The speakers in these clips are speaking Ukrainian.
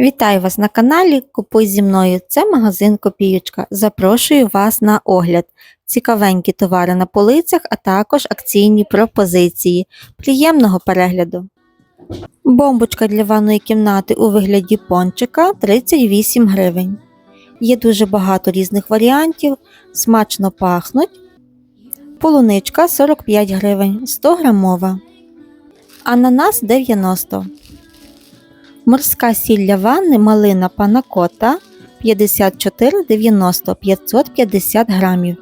Вітаю вас на каналі Купуй зі мною. Це магазин Копіючка. Запрошую вас на огляд. Цікавенькі товари на полицях, а також акційні пропозиції. Приємного перегляду. Бомбочка для ванної кімнати у вигляді пончика 38 гривень. Є дуже багато різних варіантів, смачно пахнуть. Полуничка 45 гривень, 100 грамова. Ананас 90 Морська сіль для ванни малина панакота 54,90 550 грамів.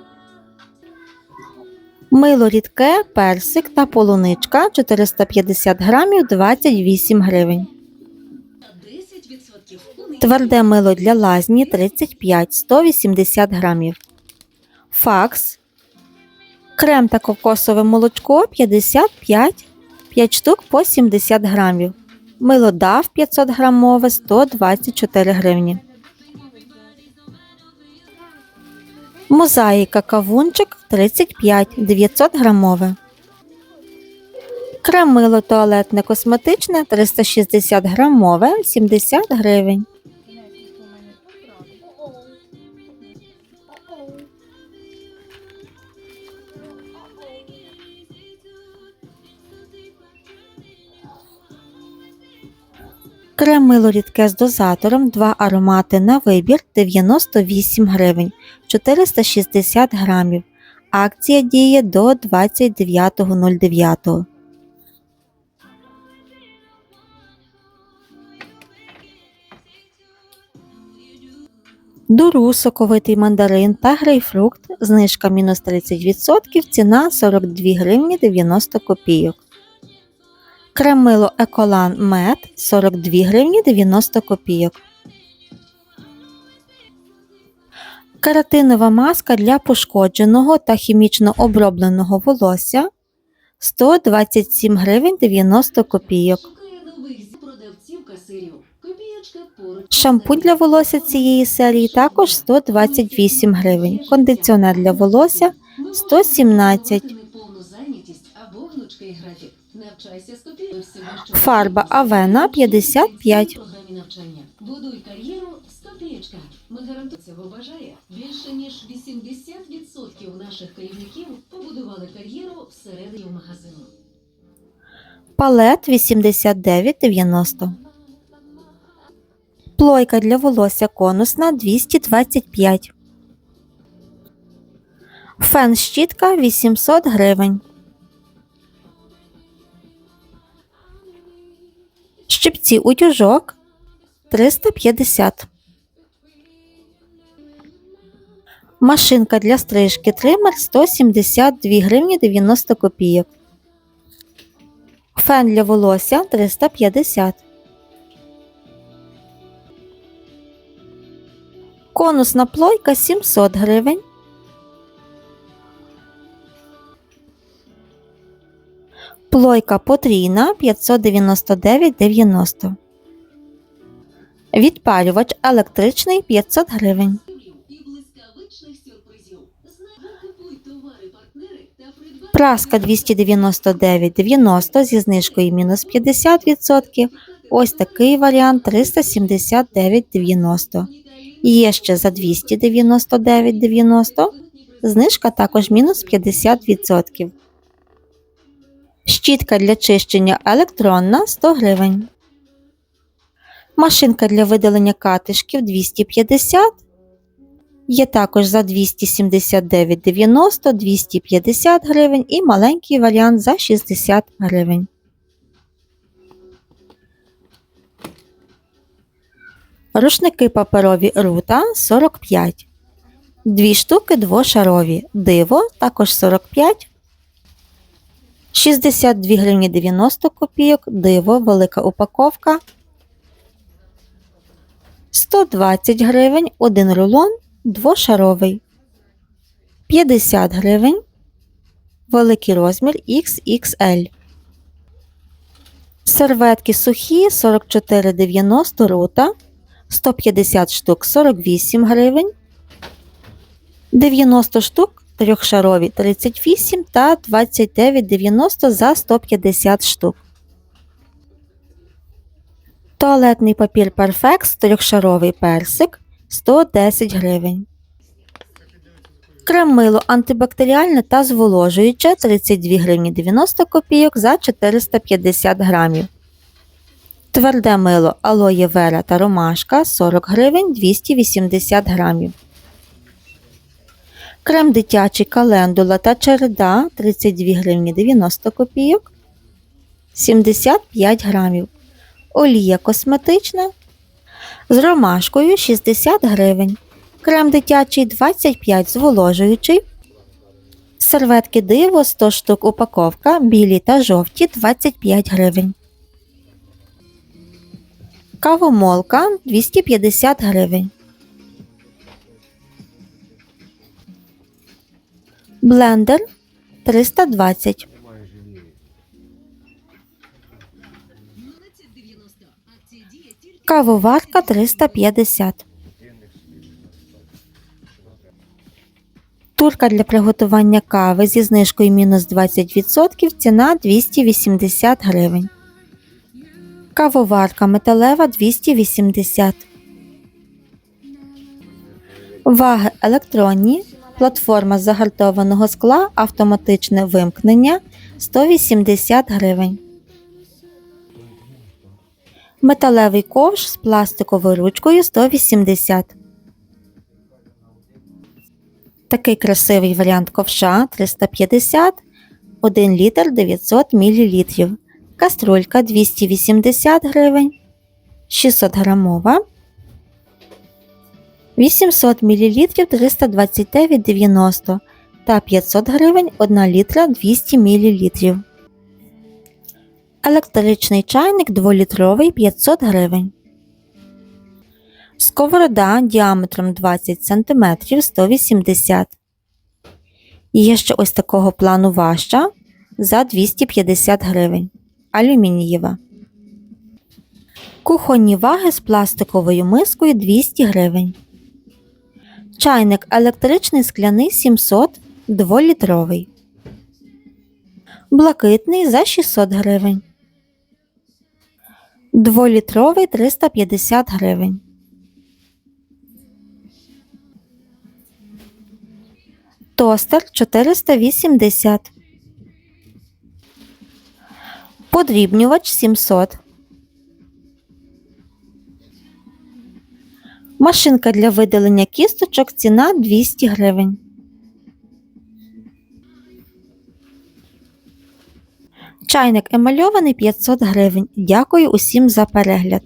Мило рідке, персик та полуничка 450 грамів 28 гривень. Тверде мило для лазні 35 180 грамів. Факс. Крем та кокосове молочко 55 5 штук по 70 грамів. Мило дав 500 грамове 124 гривні. Мозаїка кавунчик 35 900 грамове. Крем мило туалетне косметичне 360 грамове 70 гривень. Крем мило рідке з дозатором, два аромати на вибір 98 гривень 460 грамів. Акція діє до 29.09. Дуру, соковитий мандарин та грейпфрукт. Знижка мінус 30%, ціна 42 гривні 90 копійок. Кремило Еколан Мед 42 гривні 90 копійок. Каратинова маска для пошкодженого та хімічно обробленого волосся 127 гривень 90 копійок. Шампунь для волосся цієї серії також 128 гривень. Кондиціонер для волосся 117. Повну Фарба Авена 55. В програмі навчання. Будуй кар'єру з копієчка. Ми гарантуємо цього бажає. Більше ніж 80% наших керівників побудували кар'єру всередині магазину. Палет 89,90. Плойка для волосся конусна 225. Фен щітка 800 гривень. Щипці утюжок 350. Машинка для стрижки тример 172 гривні 90 копійок. Фен для волосся 350. Конусна плойка 700 гривень. Плойка потрійна 599,90. Відпалювач електричний 500 гривень. Праска 299,90 зі знижкою мінус 50%. Ось такий варіант 379,90. Є ще за 299,90. Знижка також мінус 50%. Щітка для чищення електронна 100 гривень. Машинка для видалення катишків 250. Є також за 279,90, 250 гривень і маленький варіант за 60 гривень. Рушники паперові рута 45. Дві штуки двошарові. Диво також 45. 62 гривні 90 копійок. Диво, велика упаковка. 120 гривень, один рулон двошаровий. 50 гривень. Великий розмір XXL. Серветки сухі 44,90 рута. 150 штук 48 гривень. 90 штук трьохшарові 38 та 29,90 за 150 штук. Туалетний папір Perfex трьохшаровий персик 110 гривень. Крем мило антибактеріальне та зволожуюче 32 гривні 90 копійок за 450 грамів. Тверде мило алоє вера та ромашка 40 гривень 280 грамів. Крем дитячий календула та череда 32 гривні 90 копійок 75 грамів. Олія косметична з ромашкою 60 гривень. Крем дитячий 25 зволожуючий. Серветки диво 100 штук упаковка, білі та жовті 25 гривень. Кавомолка 250 гривень. Блендер 320. Кавоварка 350. Турка для приготування кави зі знижкою мінус 20% ціна 280 гривень. Кавоварка металева 280. Ваги електронні. Платформа загартованого скла автоматичне вимкнення 180 гривень. Металевий ковш з пластиковою ручкою 180. Такий красивий варіант ковша 350, 1 літр 900 мл. Каструлька 280 гривень, 600 грамова, 800 мл 329,90 та 500 гривень 1 літра 200 мл. Електричний чайник 2-літровий 500 гривень. Сковорода діаметром 20 см 180 Є ще ось такого плану важча за 250 гривень. Алюмінієва. Кухонні ваги з пластиковою мискою 200 гривень. Чайник електричний скляний 700 2-літровий. Блакитний за 600 гривень. 2-літровий 350 гривень. Тостер 480. Подрібнювач 700. Машинка для видалення кісточок ціна 200 гривень. Чайник емальований 500 гривень. Дякую усім за перегляд.